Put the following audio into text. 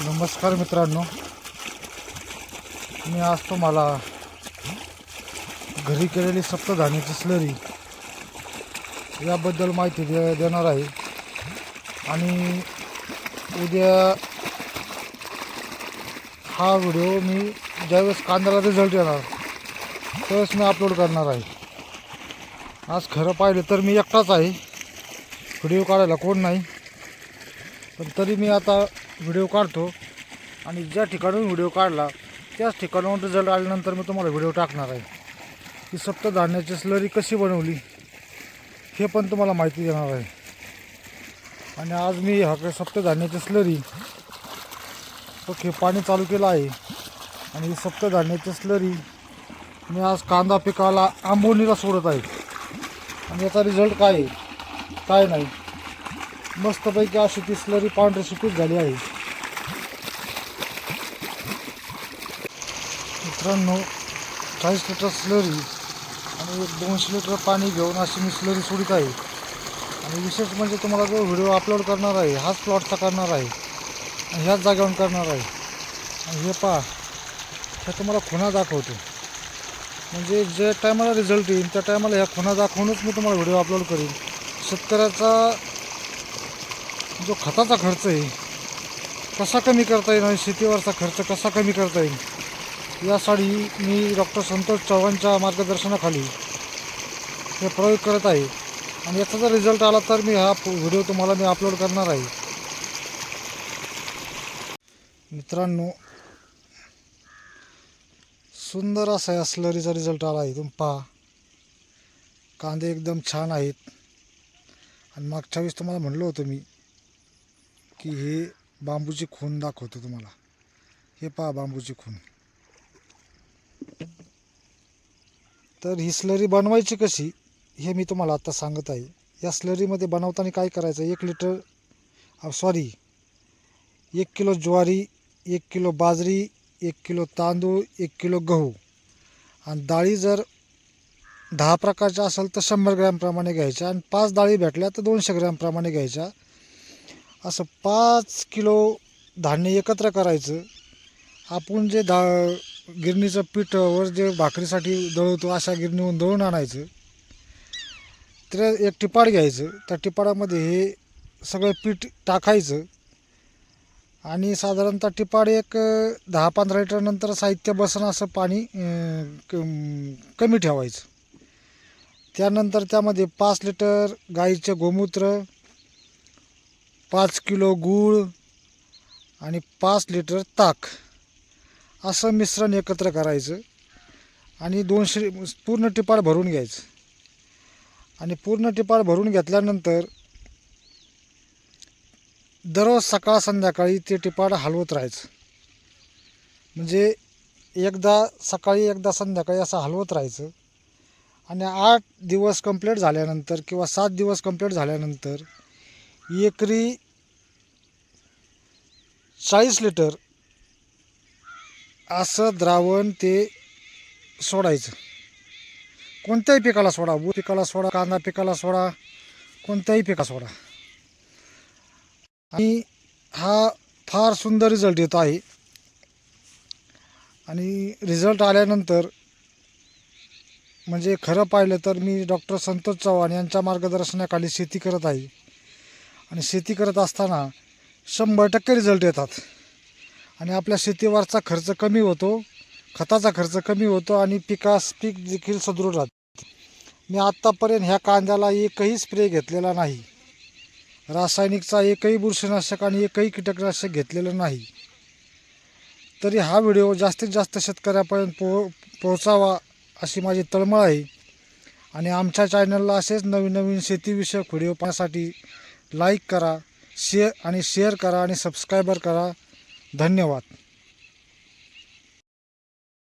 नमस्कार मित्रांनो. मी आज तुम्हाला घरी केलेली सप्तधान्याची स्लरी याबद्दल माहिती दे देणार आहे. आणि उद्या हा व्हिडिओ मी ज्यावेळेस कांद्याला रिझल्ट येणार त्यावेळेस मी अपलोड करणार आहे. आज खरं पाहिलं तर मी एकटाच आहे. व्हिडिओ काढायला कोण नाही. पण तरी मी आता व्हिडिओ काढतो आणि ज्या ठिकाणून व्हिडिओ काढला त्याच ठिकाणाहून रिझल्ट आल्यानंतर मी तुम्हाला व्हिडिओ टाकणार आहे. की सप्तधान्याची स्लरी कशी बनवली हे पण तुम्हाला माहिती देणार आहे. आणि आज मी हा सप्त सप्तधान्याची स्लरी ओके पाणी चालू केलं आहे. आणि ही सप्तधान्याची स्लरी मी आज कांदा पिकाला आंबोनीला सोडत आहे. आणि याचा रिझल्ट काय आहे? काय नाही. मस्तपैकी अशी ती स्लरी पांढरी सुपीत झाली आहे. मित्रांनो चाळीस लिटर स्लरी आणि एक दोनशे लिटर पाणी घेऊन अशी मी स्लरी सोडित आहे. आणि विशेष म्हणजे तुम्हाला जो व्हिडिओ अपलोड करणार आहे हाच प्लॉटचा करणार आहे. आणि ह्याच जागेवर करणार आहे. आणि हे पहा हे तुम्हाला खुणा दाखवतो. म्हणजे जे टायमाला रिझल्ट येईल त्या टायमाला ह्या खुणा दाखवूनच मी तुम्हाला व्हिडिओ अपलोड करीन. शेतकऱ्याचा जो खताचा खर्च आहे कसा कमी करता येईल आणि शेतीवरचा खर्च कसा कमी करता येईल? यासाठी मी डॉक्टर संतोष चव्हाणच्या मार्गदर्शनाखाली हे प्रयोग करत आहे. आणि याचा जर रिझल्ट आला तर मी हा व्हिडिओ तुम्हाला मी अपलोड करणार आहे. मित्रांनो सुंदर असा या स्लरीचा रिझल्ट आला आहे. तुम्ही पहा. कांदे एकदम छान आहेत. आणि मागच्या वेळेस तुम्हाला म्हणलं होतं मी की हे बांबूची खून दाखवतो तुम्हाला. हे पहा बांबूची खून. तर ही स्लरी बनवायची कशी हे मी तुम्हाला आता सांगत आहे. या स्लरीमध्ये बनवताना काय करायचं एक लिटर सॉरी एक किलो ज्वारी एक किलो बाजरी एक किलो तांदूळ एक किलो गहू. आणि डाळी जर दहा प्रकारच्या असेल तर शंभर ग्रॅमप्रमाणे घ्यायच्या आणि पाच डाळी भेटल्या तर दोनशे ग्रॅमप्रमाणे घ्यायच्या. असं पाच किलो धान्य एकत्र करायचं. आपण जे धा गिरणीचं पीठवर जे भाकरीसाठी दळवतो अशा गिरणीहून दळून आणायचं. तर एक टिपाड घ्यायचं. त्या टिपाडामध्ये हे सगळं पीठ टाकायचं. आणि साधारणतः टिपाड एक दहा पंधरा लिटरनंतर साहित्य बसन असं पाणी कमी ठेवायचं. त्यानंतर त्यामध्ये पाच लिटर गाईचे गोमूत्र पाच किलो गूळ आणि पाच लिटर ताक. असं मिश्रण एकत्र करायचं आणि दोनशे पूर्ण टिपाड भरून घ्यायचं. आणि पूर्ण टिपाड भरून घेतल्यानंतर दररोज सकाळ संध्याकाळी ते टिपाड हलवत राहायचं. म्हणजे एकदा सकाळी एकदा संध्याकाळी असं हलवत राहायचं. आणि आठ दिवस कंप्लीट झाल्यानंतर किंवा सात दिवस कंप्लीट झाल्यानंतर एकरी चाळीस लिटर असं द्रावण ते सोडायचं. कोणत्याही पिकाला सोडा ऊस पिकाला सोडा कांदा पिकाला सोडा कोणत्याही पिका सोडा. आणि हा फार सुंदर रिझल्ट येतो आहे. आणि रिझल्ट आल्यानंतर म्हणजे खरं पाहिलं तर मी डॉक्टर संतोष चव्हाण यांच्या मार्गदर्शनाखाली शेती करत आहे. आणि शेती करत असताना शंभर टक्के रिझल्ट येतात. आणि आपल्या शेतीवरचा खर्च कमी होतो खताचा खर्च कमी होतो आणि पिकास पीक देखील सदृढ राहते. मी आत्तापर्यंत ह्या कांद्याला एकही स्प्रे घेतलेला नाही. रासायनिकचा एकही बुरशीनाशक आणि एकही कीटकनाशक घेतलेलं नाही. तरी हा व्हिडिओ जास्तीत जास्त शेतकऱ्यापर्यंत पो पोहोचावा अशी माझी तळमळ आहे. आणि आमच्या चॅनलला असेच नवीन नवीन शेतीविषयक व्हिडिओ पाहण्यासाठी लाईक करा शेअर आणि शेअर करा आणि सबस्क्रायबर करा. धन्यवाद.